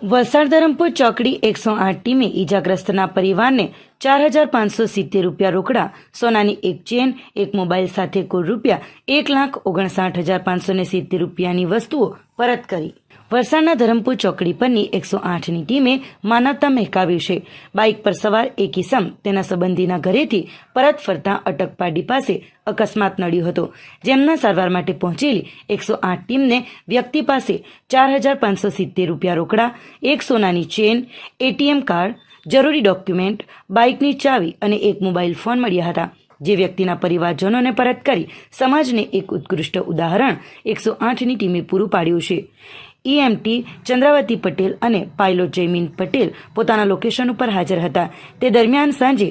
વલસાડ ધરમપુર ચોકડી એકસો આઠ ટીમે ઈજાગ્રસ્તના પરિવારને ચાર હજાર પાંચસો સિત્તેર રૂપિયા રોકડા, સોનાની એક ચેન, એક મોબાઈલ સાથે કુલ રૂપિયા એક લાખ ઓગણસાઠ હજાર પાંચસો ને સિત્તેર રૂપિયાની વસ્તુઓ પરત કરી. વલસાડના ધરમપુર ચોકડી પરની એકસો આઠની ટીમે માનવતા મહેકાવ્યું છે. બાઇક પર સવાર એક ઇસમ તેના સંબંધીના ઘરેથી પરત ફરતા અટકપાડી પાસે અકસ્માત નડ્યો હતો. જેમના સારવાર માટે પહોંચેલી એકસો આઠ ટીમને વ્યક્તિ પાસે ચાર હજાર પાંચસો સિત્તેર રૂપિયા રોકડા, એક સોનાની ચેન, એટીએમ કાર્ડ જરૂરી ડોક્યુમેન્ટ, બાઇકની ચાવી અને એક મોબાઈલ ફોન મળ્યા હતા, જે વ્યક્તિના પરિવારજનોને પરત કરી સમાજને એક ઉત્કૃષ્ટ ઉદાહરણ એકસો આઠની ટીમે પૂરું પાડ્યું છે. ઈએમટી ચંદ્રાવતી પટેલ અને પાયલોટ જયમીન પટેલ પોતાના લોકેશન ઉપર હાજર હતા. તે દરમિયાન સાંજે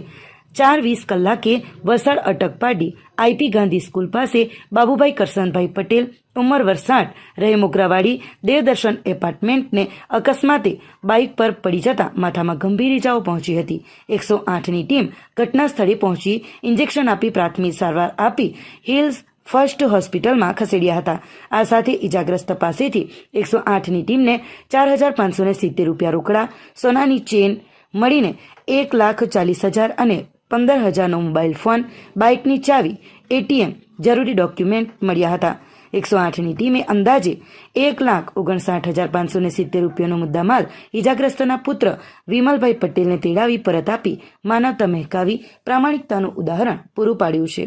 ચાર વીસ કલાકે વલસાડ અટક પાડી આઈપી ગાંધી સ્કૂલ પાસે બાબુભાઈ કરસનભાઈ પટેલ, ઉંમર વરસાઠ રહે મોગરાવાડી દેવદર્શન એપાર્ટમેન્ટને અકસ્માતે બાઇક પર પડી જતા માથામાં ગંભીર ઇજાઓ પહોંચી હતી. એકસો આઠની ટીમ ઘટના સ્થળે પહોંચી ઇન્જેક્શન આપી પ્રાથમિક સારવાર આપી હિલ્સ ફર્સ્ટ હોસ્પિટલમાં ખસેડ્યા હતા. આ સાથે ઇજાગ્રસ્ત પાસેથી એકસો આઠની ટીમને ચાર હજાર પાંચસો સિત્તેર રૂપિયા રોકડા, સોનાની ચેન મળીને એક લાખ ચાલીસ હજાર અને પંદર હજારનો મોબાઈલ ફોન, બાઇકની ચાવી, એટીએમ જરૂરી ડોક્યુમેન્ટ મળ્યા હતા. એકસો આઠની ટીમે અંદાજે એક લાખ ઓગણસાઠ હજાર પાંચસો ને સિત્તેર રૂપિયાનો મુદ્દામાલ ઇજાગ્રસ્તના પુત્ર વિમલભાઈ પટેલને તેડાવી પરત આપી માનવતા મહેકાવી પ્રામાણિકતાનું ઉદાહરણ પૂરું પાડ્યું છે.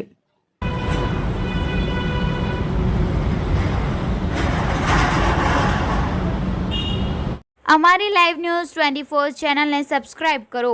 અમારી લાઈવ ન્યૂઝ ટ્વેન્ટી ફોર ચેનલને સબસ્ક્રાઇબ કરો.